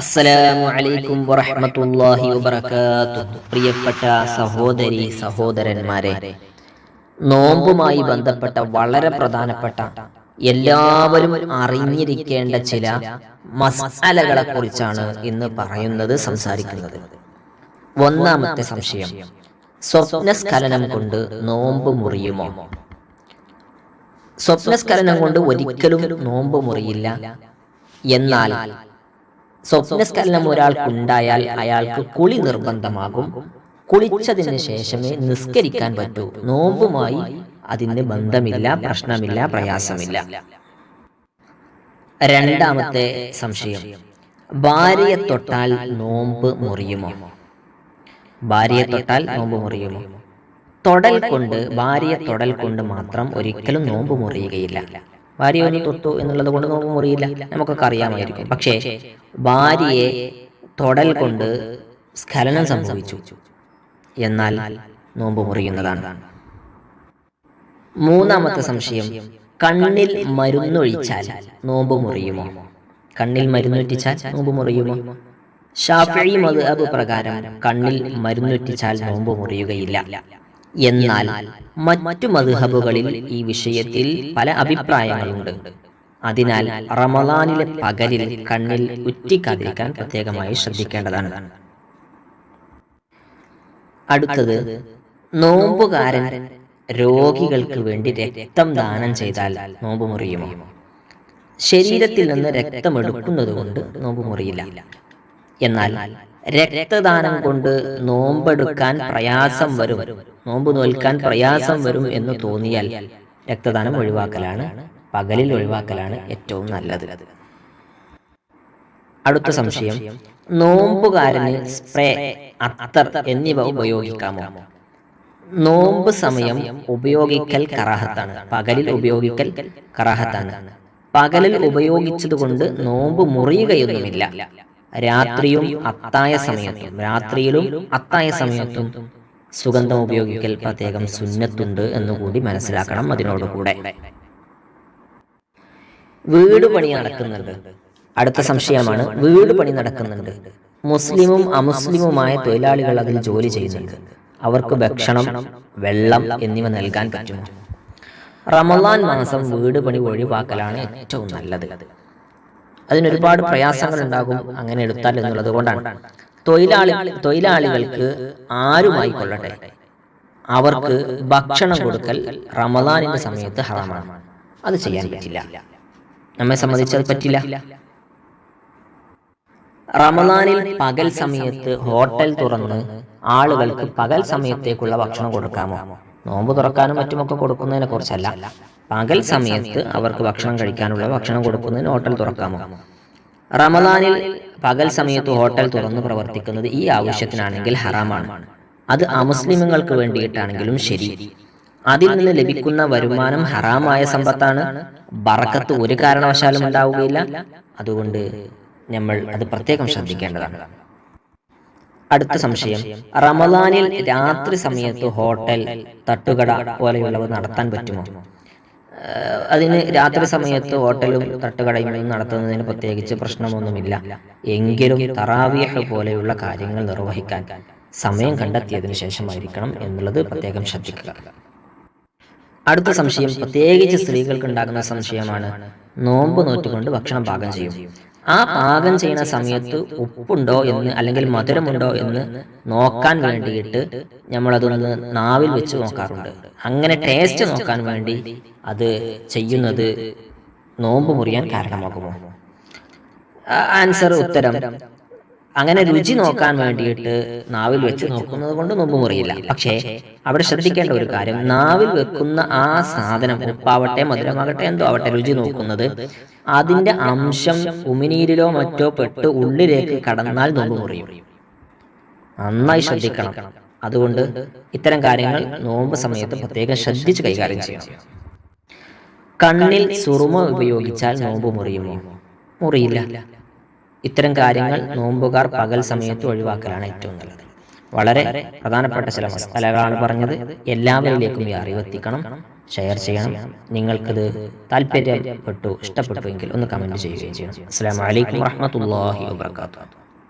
അസ്സലാമു അലൈക്കും വറഹ്മത്തുള്ളാഹി വബറകാതുഹു. പ്രിയപ്പെട്ട സഹോദരി സഹോദരന്മാരെ നോമ്പുമായി ബന്ധപ്പെട്ട വളരെ പ്രധാനപ്പെട്ട എല്ലാവരും അറിഞ്ഞിരിക്കേണ്ട ചില മസാലകളെ കുറിച്ചാണ് ഇന്ന് പറയുന്നത് സംസാരിക്കുന്നത്. ഒന്നാമത്തെ സംശയം സ്വപ്നസ്ഖലനം കൊണ്ട് നോമ്പ് മുറിയുമോ? സ്വപ്നസ്ഖലനം കൊണ്ട് ഒരിക്കലും നോമ്പ് മുറിയില്ല. എന്നാൽ സ്വപ്നസ്ഖലനം ഒരാൾക്കുണ്ടായാൽ അയാൾക്ക് കുളി നിർബന്ധമാകും. കുളിച്ചതിന് ശേഷമേ നിസ്കരിക്കാൻ പറ്റൂ. നോമ്പുമായി അതിന് ബന്ധമില്ല പ്രശ്നമില്ല പ്രയാസമില്ല. രണ്ടാമത്തെ സംശയം. ഭാര്യയെ തൊട്ടാൽ നോമ്പ് മുറിയുമോ? ഭാര്യയെ തൊട്ടാൽ നോമ്പ് മുറിയുമോ? തൊടൽ കൊണ്ട് ഭാര്യയെ തൊടൽ കൊണ്ട് മാത്രം ഒരിക്കലും നോമ്പ് മുറിയുകയില്ല. ഭാര്യ ഒന്ന് തൊട്ടു എന്നുള്ളത് കൊണ്ട് നമുക്ക് മുറിയില്ല. നമുക്കൊക്കെ അറിയാമായിരിക്കും. പക്ഷേ ഭാര്യയെ തൊടൽ കൊണ്ട് സ്ഖലനം സംഭവിച്ചു. എന്നാൽ നോമ്പ് മുറിയുന്നതാണ്. മൂന്നാമത്തെ സംശയം കണ്ണിൽ മരുന്നൊഴിച്ചാൽ നോമ്പ് മുറിയുമോ? കണ്ണിൽ മരുന്നൊറ്റിച്ചാൽ നോമ്പ് മുറിയുമോ? ഷാഫി മദ്ഹബ് പ്രകാരം കണ്ണിൽ മരുന്നൊറ്റിച്ചാൽ നോമ്പ് മുറിയുകയില്ല. എന്നാൽ മറ്റു മധുഹബുകളിൽ ഈ വിഷയത്തിൽ പല അഭിപ്രായങ്ങളുണ്ട്. അതിനാൽ റമദാനിലെ പകലിൽ കണ്ണിൽ ഉറ്റിക്കാതിരിക്കാൻ പ്രത്യേകമായി ശ്രദ്ധിക്കേണ്ടതാണ്. അടുത്തത് നോമ്പുകാരൻ രോഗികൾക്ക് വേണ്ടി രക്തം ദാനം ചെയ്താൽ നോമ്പ് മുറിയുമോ? ശരീരത്തിൽ നിന്ന് രക്തം എടുക്കുന്നത് കൊണ്ട് നോമ്പ് മുറിയില്ല. എന്നാൽ രക്തദാനം കൊണ്ട് നോമ്പെടുക്കാൻ പ്രയാസം വരും. നോമ്പ് നോൽക്കാൻ പ്രയാസം വരും എന്ന് തോന്നിയാൽ രക്തദാനം ഒഴിവാക്കലാണ്. പകലിൽ ഒഴിവാക്കലാണ് ഏറ്റവും നല്ലത്. അടുത്ത സംശയം നോമ്പുകാരന് സ്പ്രേ അത്തർ എന്നിവ ഉപയോഗിക്കാമോ? നോമ്പ് സമയം ഉപയോഗിക്കൽ കറാഹത്താണ്. പകലിൽ ഉപയോഗിക്കൽ കറാഹത്താണ്. പകലിൽ ഉപയോഗിച്ചതുകൊണ്ട് നോമ്പ് മുറിയുകയൊന്നുമില്ല. രാത്രിയും അത്തായ സമയത്തും രാത്രിയിലും അത്തായ സമയത്തും സുഗന്ധം ഉപയോഗിക്കൽ പ്രത്യേകം സുന്നത്തുണ്ട് എന്നുകൂടി മനസ്സിലാക്കണം അതിനോടുകൂടെ. വീട് പണി നടക്കുന്നുണ്ട് അടുത്ത സംശയമാണ് വീട് പണി നടക്കുന്നുണ്ട് മുസ്ലിമും അമുസ്ലിമുമായ തൊഴിലാളികൾ അതിൽ ജോലി ചെയ്യുന്നുണ്ട്. അവർക്ക് ഭക്ഷണം വെള്ളം എന്നിവ നൽകാൻ പറ്റുമോ റമദാൻ മാസം വീട് പണി ഒഴിവാക്കലാണ് ഏറ്റവും നല്ലത്. അതിനൊരുപാട് പ്രയാസങ്ങൾ ഉണ്ടാകും അങ്ങനെ എടുത്താൽ എന്നുള്ളത് കൊണ്ടാണ്. തൊഴിലാളി തൊഴിലാളികൾക്ക് ആരുമായി കൊള്ളട്ടെ അവർക്ക് ഭക്ഷണം കൊടുക്കൽ റമദാനിന്റെ സമയത്ത് ഹറാമാണ്. അത് ചെയ്യാൻ പറ്റില്ല. നമ്മെ സംബന്ധിച്ച് അത് പറ്റില്ല. റമദാനിൽ പകൽ സമയത്ത് ഹോട്ടൽ തുറന്ന് ആളുകൾക്ക് പകൽ സമയത്തേക്കുള്ള ഭക്ഷണം കൊടുക്കാമോ? നോമ്പ് തുറക്കാനും മറ്റുമൊക്കെ കൊടുക്കുന്നതിനെ കുറിച്ചല്ല പകൽ സമയത്ത് അവർക്ക് ഭക്ഷണം കഴിക്കാനുള്ള ഭക്ഷണം കൊടുക്കുന്നതിന് ഹോട്ടൽ തുറക്കാമോ? റമദാനിൽ പകൽ സമയത്ത് ഹോട്ടൽ തുറന്ന് പ്രവർത്തിക്കുന്നത് ഈ ആവശ്യത്തിനാണെങ്കിൽ ഹറാമാണ്. അത് അമുസ്ലിമുകൾക്ക് വേണ്ടിയിട്ടാണെങ്കിലും ശരി. അതിൽ നിന്ന് ലഭിക്കുന്ന വരുമാനം ഹറാമായ സമ്പത്താണ്. ബറക്കത്ത് ഒരു കാരണവശാലും ഉണ്ടാവുകയില്ല അതുകൊണ്ട് നമ്മൾ അത് പ്രത്യേകം ശ്രദ്ധിക്കേണ്ടതാണ്. അടുത്ത സംശയം. റമദാനിൽ രാത്രി സമയത്ത് ഹോട്ടൽ തട്ടുകട പോലെയുള്ളവ നടത്താൻ പറ്റുമോ? അതിന് രാത്രി സമയത്ത് ഹോട്ടലും തട്ടുകടയും നടത്തുന്നതിന് പ്രത്യേകിച്ച് പ്രശ്നമൊന്നുമില്ല. എങ്കിലും തറാവിയഹ് പോലെയുള്ള കാര്യങ്ങൾ നിർവഹിക്കാൻ സമയം കണ്ടെത്തിയതിനു ശേഷമായിരിക്കണം എന്നുള്ളത് പ്രത്യേകം ശ്രദ്ധിക്കുക. അടുത്ത സംശയം പ്രത്യേകിച്ച് സ്ത്രീകൾക്ക് ഉണ്ടാകുന്ന സംശയമാണ് നോമ്പ് നോറ്റുകൊണ്ട് ഭക്ഷണം പാകം ചെയ്യും. ആ പാകം ചെയ്യുന്ന സമയത്ത് ഉപ്പുണ്ടോ എന്ന് അല്ലെങ്കിൽ മധുരമുണ്ടോ എന്ന് നോക്കാൻ വേണ്ടിയിട്ട് നമ്മളതൊന്ന് നാവിൽ വെച്ച് നോക്കാറുണ്ട്. അങ്ങനെ ടേസ്റ്റ് നോക്കാൻ വേണ്ടി അത് ചെയ്യുന്നത് നോമ്പ് മുറിയാൻ കാരണമാകുമോ? ആൻസർ ഉത്തരം. അങ്ങനെ രുചി നോക്കാൻ വേണ്ടിയിട്ട് നാവിൽ വെച്ച് നോക്കുന്നത് കൊണ്ട് നോമ്പ് മുറിയില്ല. പക്ഷേ അവിടെ ശ്രദ്ധിക്കേണ്ട ഒരു കാര്യം നാവിൽ വെക്കുന്ന ആ സാധനം ഉപ്പാവട്ടെ മധുരമാകട്ടെ എന്തോ ആവട്ടെ രുചി നോക്കുന്നത് അതിന്റെ അംശം ഉമിനീരിലോ മറ്റോ പെട്ട് ഉള്ളിലേക്ക് കടന്നാൽ നോമ്പ് മുറിയും നന്നായി ശ്രദ്ധിക്കണം. അതുകൊണ്ട് ഇത്തരം കാര്യങ്ങൾ നോമ്പ് സമയത്ത് പ്രത്യേകം ശ്രദ്ധിച്ച് കൈകാര്യം ചെയ്യണം. കണ്ണിൽ സുറുമ ഉപയോഗിച്ചാൽ നോമ്പ് മുറിയുമോ? മുറിയില്ല ഇത്തരം കാര്യങ്ങൾ നോമ്പുകാർ പകൽ സമയത്ത് ഒഴിവാക്കലാണ് ഏറ്റവും നല്ലത്. വളരെ പ്രധാനപ്പെട്ട ചില മസാലകളാണ് പറഞ്ഞത്. എല്ലാവരിലേക്കും ഈ അറിവെത്തിക്കണം ഷെയർ ചെയ്യണം. നിങ്ങൾക്കത് താല്പര്യപ്പെട്ടു ഇഷ്ടപ്പെട്ടു എങ്കിൽ ഒന്ന് കമന്റ് ചെയ്യുകയും ചെയ്യണം. അസ്സാം വലൈക്കും വാഹമത്തല്ലാഹി വാത്തു